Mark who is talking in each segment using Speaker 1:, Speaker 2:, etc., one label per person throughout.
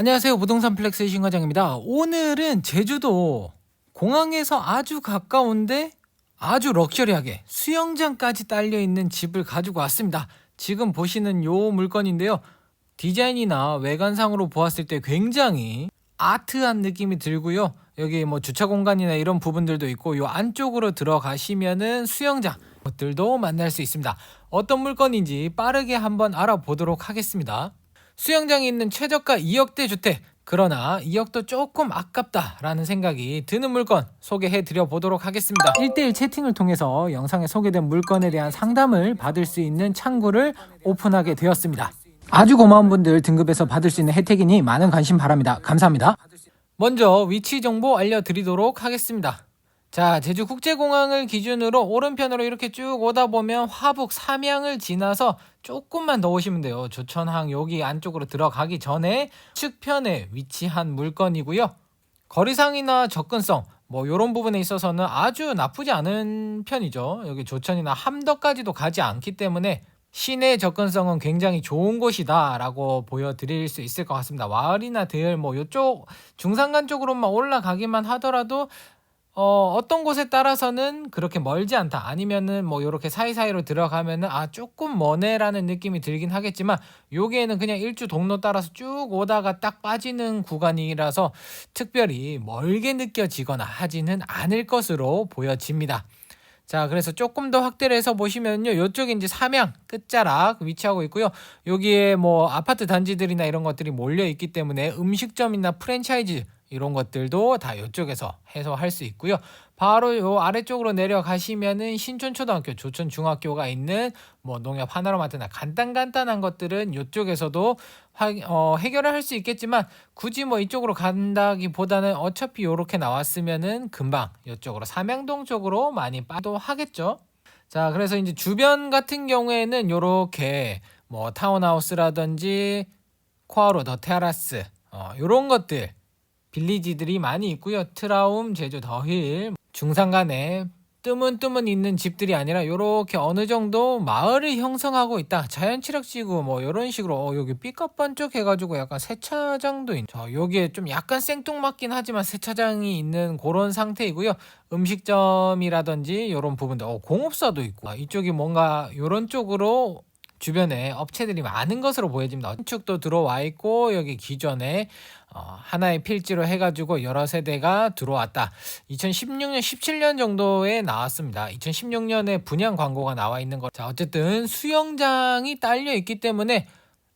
Speaker 1: 안녕하세요. 부동산 플렉스의 신과장입니다. 오늘은 제주도 공항에서 아주 가까운데 아주 럭셔리하게 수영장까지 딸려 있는 집을 가지고 왔습니다. 지금 보시는 요 물건인데요. 디자인이나 외관상으로 보았을 때 굉장히 아트한 느낌이 들고요. 여기 뭐 주차 공간이나 이런 부분들도 있고 요 안쪽으로 들어가시면은 수영장 것들도 만날 수 있습니다. 어떤 물건인지 빠르게 한번 알아보도록 하겠습니다. 수영장이 있는 최저가 2억대 주택 그러나 2억도 조금 아깝다라는 생각이 드는 물건 소개해 드려 보도록 하겠습니다. 1대1 채팅을 통해서 영상에 소개된 물건에 대한 상담을 받을 수 있는 창구를 오픈하게 되었습니다. 아주 고마운 분들 등급에서 받을 수 있는 혜택이니 많은 관심 바랍니다. 감사합니다. 먼저 위치 정보 알려드리도록 하겠습니다. 자, 제주 국제공항을 기준으로 오른편으로 이렇게 쭉 오다 보면 화북 삼양을 지나서 조금만 더 오시면 돼요. 조천항 여기 안쪽으로 들어가기 전에 측편에 위치한 물건이고요. 거리상이나 접근성 뭐 이런 부분에 있어서는 아주 나쁘지 않은 편이죠. 여기 조천이나 함덕까지도 가지 않기 때문에 시내 접근성은 굉장히 좋은 곳이다라고 보여드릴 수 있을 것 같습니다. 와을이나 대열 뭐 이쪽 중산간 쪽으로만 올라가기만 하더라도 어, 어떤 곳에 따라서는 그렇게 멀지 않다. 아니면은 뭐 이렇게 사이사이로 들어가면은 아 조금 머네라는 느낌이 들긴 하겠지만 여기에는 그냥 일주 동로 따라서 쭉 오다가 딱 빠지는 구간이라서 특별히 멀게 느껴지거나 하지는 않을 것으로 보여집니다. 자, 그래서 조금 더 확대를 해서 보시면요. 요쪽에 이제 삼양 끝자락 위치하고 있고요. 여기에 뭐 아파트 단지들이나 이런 것들이 몰려 있기 때문에 음식점이나 프랜차이즈 이런 것들도 다 이쪽에서 해소할 수 있고요. 바로 요 아래쪽으로 내려가시면은 신촌초등학교, 조천중학교가 있는 뭐 농협 하나로마트나 간단간단한 것들은 이쪽에서도 화, 어, 해결을 할 수 있겠지만 굳이 뭐 이쪽으로 간다기보다는 어차피 요렇게 나왔으면은 금방 이쪽으로 삼양동 쪽으로 많이 빠도 하겠죠. 자, 그래서 이제 주변 같은 경우에는 요렇게 뭐 타운하우스라든지 코아로 더 테라스 어, 요런 것들 빌리지들이 많이 있고요. 트라움, 제주 더힐, 중산간에 뜨문뜨문 있는 집들이 아니라 요렇게 어느 정도 마을을 형성하고 있다. 자연치락지구 뭐 이런 식으로 어, 여기 삐까번쩍 해가지고 약간 세차장도 있. 저 여기에 좀 약간 생뚱맞긴 하지만 세차장이 있는 그런 상태이고요. 음식점이라든지 이런 부분들, 어, 공업사도 있고 아, 이쪽이 뭔가 이런 쪽으로 주변에 업체들이 많은 것으로 보여집니다. 건축도 들어와 있고 여기 기존에 어, 하나의 필지로 해가지고 여러 세대가 들어왔다. 2016년, 17년 정도에 나왔습니다. 2016년에 분양 광고가 나와 있는 것. 자, 어쨌든 수영장이 딸려 있기 때문에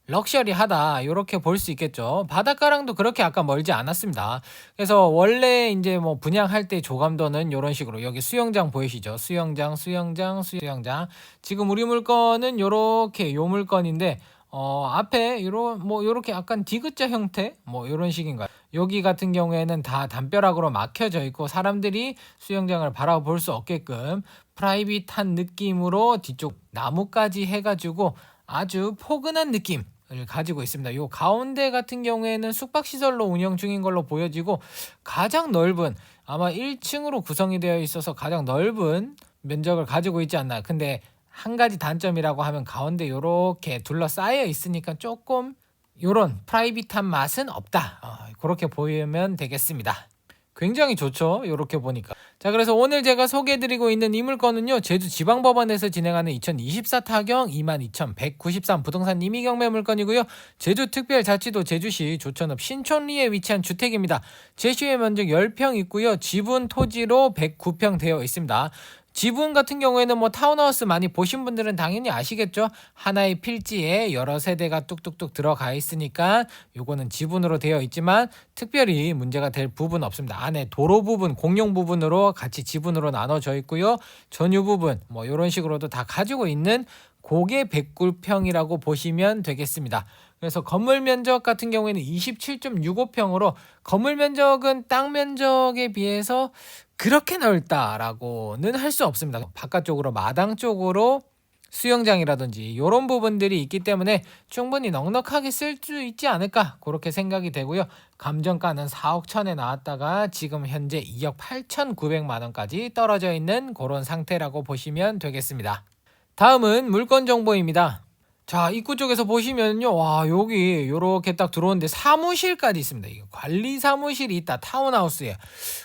Speaker 1: 럭셔리하다 이렇게 볼 수 있겠죠. 바닷가랑도 그렇게 아까 멀지 않았습니다. 그래서 원래 이제 뭐 분양할 때 조감도는 이런 식으로 여기 수영장 보이시죠? 수영장, 수영장, 수영장. 지금 우리 물건은 요렇게 요 물건인데 어 앞에 요런 뭐 요렇게 약간 디귿자 형태 뭐 요런 식인가요? 여기 같은 경우에는 다 담벼락으로 막혀져 있고 사람들이 수영장을 바라볼 수 없게끔 프라이빗한 느낌으로 뒤쪽 나무까지 해가지고 아주 포근한 느낌 을 가지고 있습니다. 요 가운데 같은 경우에는 숙박 시설로 운영 중인 걸로 보여지고 가장 넓은 아마 1층으로 구성이 되어 있어서 가장 넓은 면적을 가지고 있지 않나. 근데 한 가지 단점이라고 하면 가운데 요렇게 둘러싸여 있으니까 조금 요런 프라이빗한 맛은 없다. 어, 그렇게 보이면 되겠습니다. 굉장히 좋죠. 이렇게 보니까. 자, 그래서 오늘 제가 소개해드리고 있는 이 물건은요, 제주 지방법원에서 진행하는 2024 타경 22,193 부동산 임의경 매 물건이고요. 제주특별자치도 제주시 조천읍 신촌리에 위치한 주택입니다. 제시의 면적 10평 있고요. 지분 토지로 109평 되어 있습니다. 지분 같은 경우에는 뭐 타운하우스 많이 보신 분들은 당연히 아시겠죠. 하나의 필지에 여러 세대가 뚝뚝뚝 들어가 있으니까 요거는 지분으로 되어 있지만 특별히 문제가 될 부분 없습니다. 안에 도로 부분, 공용 부분으로 같이 지분으로 나눠져 있고요. 전유 부분 뭐 이런 식으로도 다 가지고 있는 고개 109평이라고 보시면 되겠습니다. 그래서 건물 면적 같은 경우에는 27.65평으로 건물 면적은 땅 면적에 비해서 그렇게 넓다라고는 할 수 없습니다. 바깥쪽으로 마당 쪽으로 수영장이라든지 이런 부분들이 있기 때문에 충분히 넉넉하게 쓸 수 있지 않을까 그렇게 생각이 되고요. 감정가는 4억 천에 나왔다가 지금 현재 2억 8천9백만 원까지 떨어져 있는 그런 상태라고 보시면 되겠습니다. 다음은 물건 정보입니다. 자, 입구 쪽에서 보시면요. 와, 여기 요렇게 딱 들어오는데 사무실까지 있습니다. 이거 관리 사무실이 있다. 타운하우스에.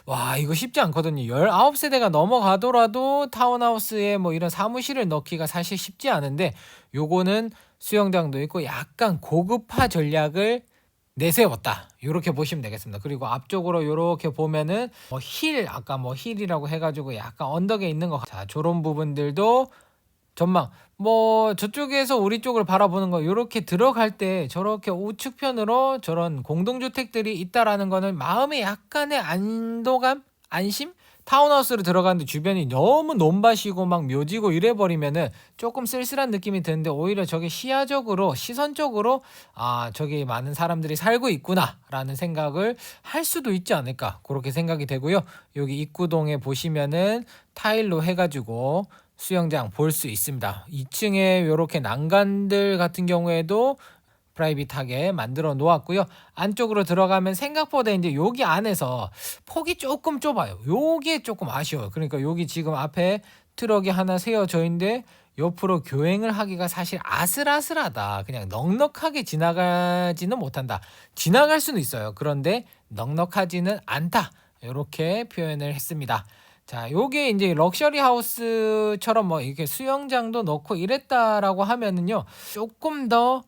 Speaker 1: 와, 이거 쉽지 않거든요. 19세대가 넘어가더라도 타운하우스에 뭐 이런 사무실을 넣기가 사실 쉽지 않은데 요거는 수영장도 있고 약간 고급화 전략을 내세웠다. 요렇게 보시면 되겠습니다. 그리고 앞쪽으로 요렇게 보면은 뭐 힐, 아까 뭐 힐이라고 해가지고 약간 언덕에 있는 거. 자, 저런 부분들도 전망. 뭐 저쪽에서 우리 쪽을 바라보는 거 이렇게 들어갈 때 저렇게 우측편으로 저런 공동주택들이 있다라는 거는 마음에 약간의 안도감 안심? 타운하우스로 들어가는데 주변이 너무 논밭이고 막 묘지고 이래 버리면은 조금 쓸쓸한 느낌이 드는데 오히려 저게 시야적으로 시선적으로 아 저기 많은 사람들이 살고 있구나라는 생각을 할 수도 있지 않을까 그렇게 생각이 되고요. 여기 입구동에 보시면은 타일로 해가지고 수영장 볼 수 있습니다. 2층에 이렇게 난간들 같은 경우에도 프라이빗하게 만들어 놓았고요. 안쪽으로 들어가면 생각보다 이제 여기 안에서 폭이 조금 좁아요. 요게 조금 아쉬워요. 그러니까 여기 지금 앞에 트럭이 하나 세워져 있는데 옆으로 교행을 하기가 사실 아슬아슬하다. 그냥 넉넉하게 지나가지는 못한다. 지나갈 수는 있어요. 그런데 넉넉하지는 않다. 이렇게 표현을 했습니다. 자, 요게 이제 럭셔리 하우스처럼 뭐 이렇게 수영장도 넣고 이랬다라고 하면은요. 조금 더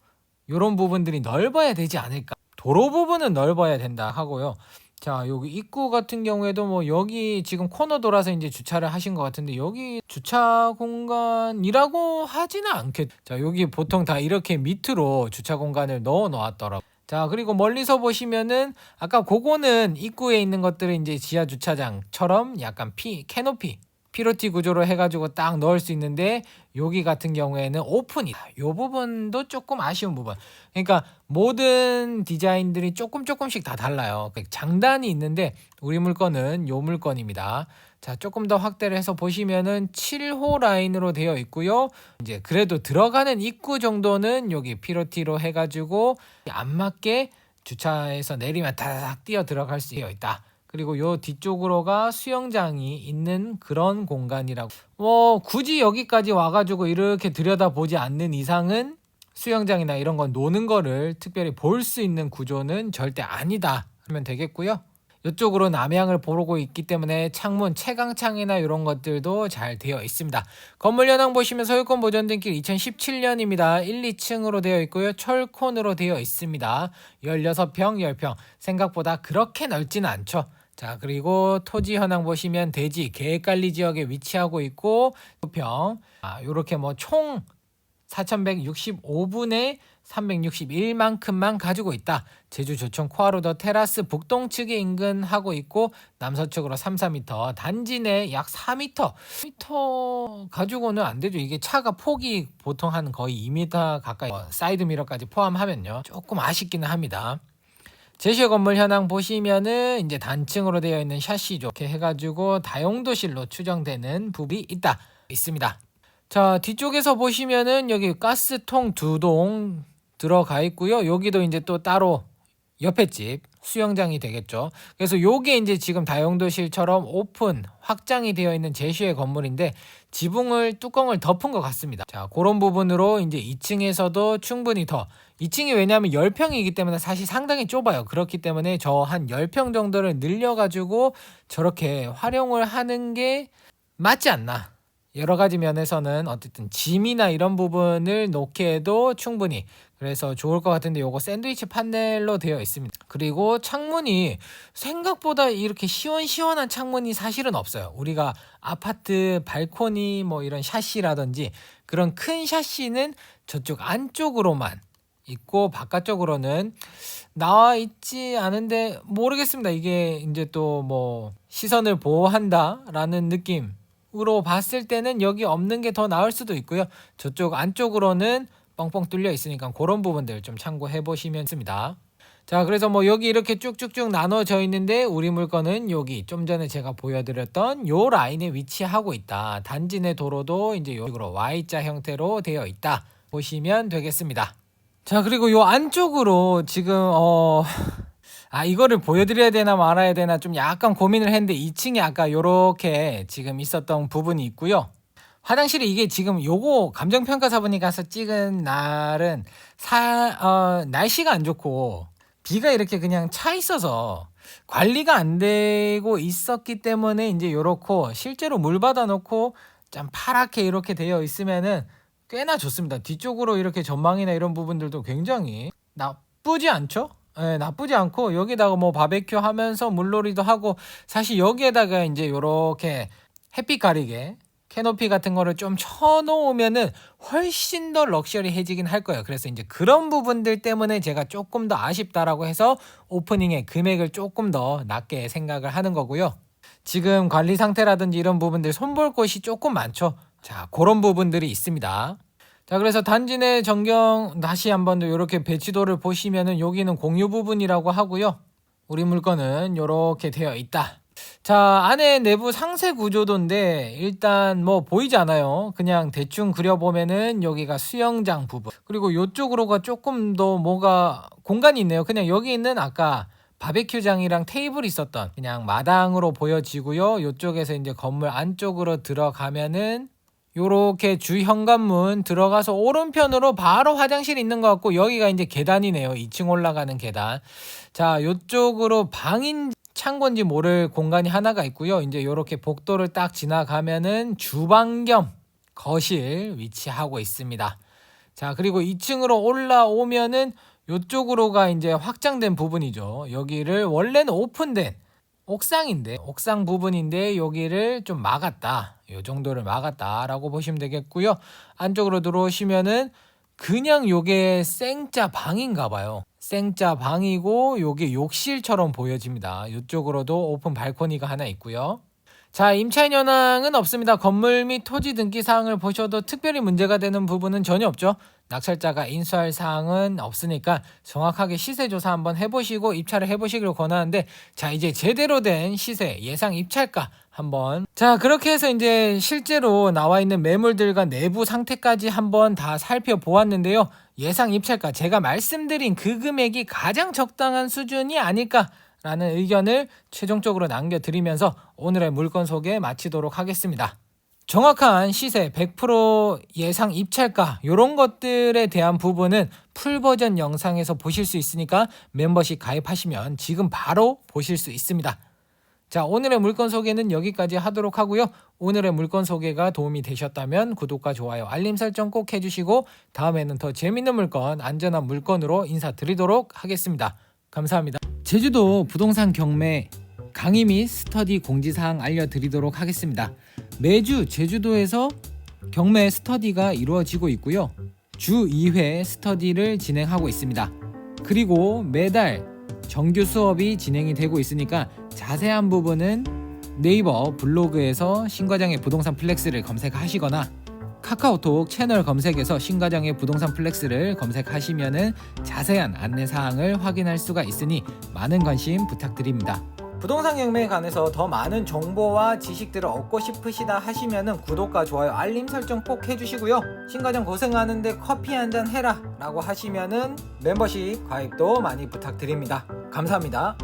Speaker 1: 요런 부분들이 넓어야 되지 않을까. 도로 부분은 넓어야 된다 하고요. 자, 여기 입구 같은 경우에도 뭐 여기 지금 코너 돌아서 이제 주차를 하신 것 같은데 여기 주차 공간이라고 하지는 않겠. 자, 여기 보통 다 이렇게 밑으로 주차 공간을 넣어 놓았더라고. 자, 그리고 멀리서 보시면은 아까 그거는 입구에 있는 것들은 이제 지하 주차장처럼 약간 피 캐노피 피로티 구조로 해가지고 딱 넣을 수 있는데 여기 같은 경우에는 오픈이다. 요 부분도 조금 아쉬운 부분. 그러니까 모든 디자인들이 조금 조금씩 다 달라요. 그 장단이 있는데 우리 물건은 요 물건입니다. 자, 조금 더 확대를 해서 보시면은 7호 라인으로 되어 있고요. 이제 그래도 들어가는 입구 정도는 여기 피로티로 해가지고 안 맞게 주차해서 내리면 다닥 뛰어 들어갈 수 있다. 그리고 요 뒤쪽으로가 수영장이 있는 그런 공간이라고. 뭐 굳이 여기까지 와가지고 이렇게 들여다보지 않는 이상은 수영장이나 이런 건 노는 거를 특별히 볼 수 있는 구조는 절대 아니다 하면 되겠고요. 이쪽으로 남향을 보고 있기 때문에 창문 채광창이나 이런 것들도 잘 되어 있습니다. 건물 현황 보시면 소유권 보존된 길 2017년입니다. 1, 2층으로 되어 있고요. 철콘으로 되어 있습니다. 16평, 10평. 생각보다 그렇게 넓지는 않죠. 자, 그리고 토지 현황 보시면 대지 계획관리 지역에 위치하고 있고 2평. 아, 요렇게 뭐 총 4165분의 361만큼만 가지고 있다. 제주 조청 코아로더 테라스 북동 측에 인근하고 있고 남서쪽으로 3, 4m, 단지 내 약 4m. m 가지고는 안 되죠. 이게 차가 폭이 보통 한 거의 2m 가까이 어, 사이드 미러까지 포함하면요. 조금 아쉽기는 합니다. 제시어 건물 현황 보시면은 이제 단층으로 되어 있는 샤시죠. 이렇게 해가지고 다용도실로 추정되는 부분이 있다 있습니다. 자 뒤쪽에서 보시면은 여기 가스통 두 동 들어가 있고요. 여기도 이제 또 따로 옆에 집 수영장이 되겠죠. 그래서 요게 이제 지금 다용도실처럼 오픈 확장이 되어 있는 제시의 건물인데 지붕을 뚜껑을 덮은 것 같습니다. 자 그런 부분으로 이제 2층에서도 충분히 더 2층이 왜냐하면 10평이기 때문에 사실 상당히 좁아요. 그렇기 때문에 저 한 10평 정도를 늘려가지고 저렇게 활용을 하는 게 맞지 않나. 여러 가지 면에서는 어쨌든 짐이나 이런 부분을 놓기에도 충분히 그래서 좋을 것 같은데 요거 샌드위치 판넬로 되어 있습니다. 그리고 창문이 생각보다 이렇게 시원시원한 창문이 사실은 없어요. 우리가 아파트 발코니 뭐 이런 샤시라든지 그런 큰 샤시는 저쪽 안쪽으로만 있고 바깥쪽으로는 나와 있지 않은데 모르겠습니다. 이게 이제 또 뭐 시선을 보호한다라는 느낌 으로 봤을 때는 여기 없는 게 더 나을 수도 있고요. 저쪽 안쪽으로는 뻥뻥 뚫려 있으니까 그런 부분들 좀 참고해 보시면 됩니다. 자, 그래서 뭐 여기 이렇게 쭉쭉쭉 나눠져 있는데 우리 물건은 여기 좀 전에 제가 보여드렸던 요 라인에 위치하고 있다. 단지 내 도로도 이제 요 식으로 Y자 형태로 되어 있다. 보시면 되겠습니다. 자, 그리고 요 안쪽으로 지금 어. 아, 이거를 보여드려야 되나 말아야 되나 좀 약간 고민을 했는데 2층에 아까 요렇게 지금 있었던 부분이 있고요. 화장실이 이게 지금 요거 감정평가사분이 가서 찍은 날은 사, 어, 날씨가 안 좋고 비가 이렇게 그냥 차 있어서 관리가 안 되고 있었기 때문에 이제 요렇고 실제로 물 받아 놓고 좀 파랗게 이렇게 되어 있으면은 꽤나 좋습니다. 뒤쪽으로 이렇게 전망이나 이런 부분들도 굉장히 나쁘지 않죠? 예, 나쁘지 않고 여기다가 뭐 바베큐 하면서 물놀이도 하고 사실 여기에다가 이제 요렇게 햇빛 가리개 캐노피 같은 거를 좀 쳐놓으면은 훨씬 더 럭셔리해지긴 할 거예요. 그래서 이제 그런 부분들 때문에 제가 조금 더 아쉽다라고 해서 오프닝의 금액을 조금 더 낮게 생각을 하는 거고요. 지금 관리 상태라든지 이런 부분들 손볼 곳이 조금 많죠. 자, 그런 부분들이 있습니다. 자, 그래서 단지 내 전경 다시 한번 더 이렇게 배치도를 보시면은 여기는 공유 부분이라고 하고요. 우리 물건은 이렇게 되어 있다. 자, 안에 내부 상세 구조도인데 일단 뭐 보이지 않아요. 그냥 대충 그려보면은 여기가 수영장 부분. 그리고 이쪽으로가 조금 더 뭐가 공간이 있네요. 그냥 여기 있는 아까 바베큐장이랑 테이블 있었던 그냥 마당으로 보여지고요. 이쪽에서 이제 건물 안쪽으로 들어가면은 요렇게 주 현관문 들어가서 오른편으로 바로 화장실 있는 것 같고 여기가 이제 계단이네요. 2층 올라가는 계단. 자, 요쪽으로 방인 창고인지 모를 공간이 하나가 있고요. 이제 요렇게 복도를 딱 지나가면은 주방 겸 거실 위치하고 있습니다. 자, 그리고 2층으로 올라오면은 요쪽으로가 이제 확장된 부분이죠. 여기를 원래는 오픈된 옥상인데 옥상 부분인데 여기를 좀 막았다. 요 정도를 막았다라고 보시면 되겠고요. 안쪽으로 들어오시면은 그냥 요게 생짜 방인가 봐요. 생짜 방이고 요게 욕실처럼 보여집니다. 이쪽으로도 오픈 발코니가 하나 있고요. 자, 임차인 현황은 없습니다. 건물 및 토지 등기 사항을 보셔도 특별히 문제가 되는 부분은 전혀 없죠. 낙찰자가 인수할 사항은 없으니까 정확하게 시세 조사 한번 해보시고 입찰을 해보시길 권하는데 자 이제 제대로 된 시세 예상 입찰가 한번 자 그렇게 해서 이제 실제로 나와 있는 매물들과 내부 상태까지 한번 다 살펴보았는데요 예상 입찰가 제가 말씀드린 그 금액이 가장 적당한 수준이 아닐까 라는 의견을 최종적으로 남겨드리면서 오늘의 물건 소개 마치도록 하겠습니다. 정확한 시세 100% 예상 입찰가 이런 것들에 대한 부분은 풀 버전 영상에서 보실 수 있으니까 멤버십 가입하시면 지금 바로 보실 수 있습니다. 자 오늘의 물건 소개는 여기까지 하도록 하고요. 오늘의 물건 소개가 도움이 되셨다면 구독과 좋아요 알림 설정 꼭 해주시고 다음에는 더 재밌는 물건 안전한 물건으로 인사드리도록 하겠습니다. 감사합니다. 제주도 부동산 경매 강의 및 스터디 공지사항 알려드리도록 하겠습니다. 매주 제주도에서 경매 스터디가 이루어지고 있고요. 주 2회 스터디를 진행하고 있습니다. 그리고 매달 정규 수업이 진행이 되고 있으니까 자세한 부분은 네이버 블로그에서 신과장의 부동산 플렉스를 검색하시거나 카카오톡 채널 검색에서 신과장의 부동산 플렉스를 검색하시면은 자세한 안내 사항을 확인할 수가 있으니 많은 관심 부탁드립니다. 부동산 경매에 관해서 더 많은 정보와 지식들을 얻고 싶으시다 하시면은 구독과 좋아요, 알림 설정 꼭 해주시고요. 신과장 고생하는데 커피 한 잔 해라 라고 하시면은 멤버십 가입도 많이 부탁드립니다. 감사합니다.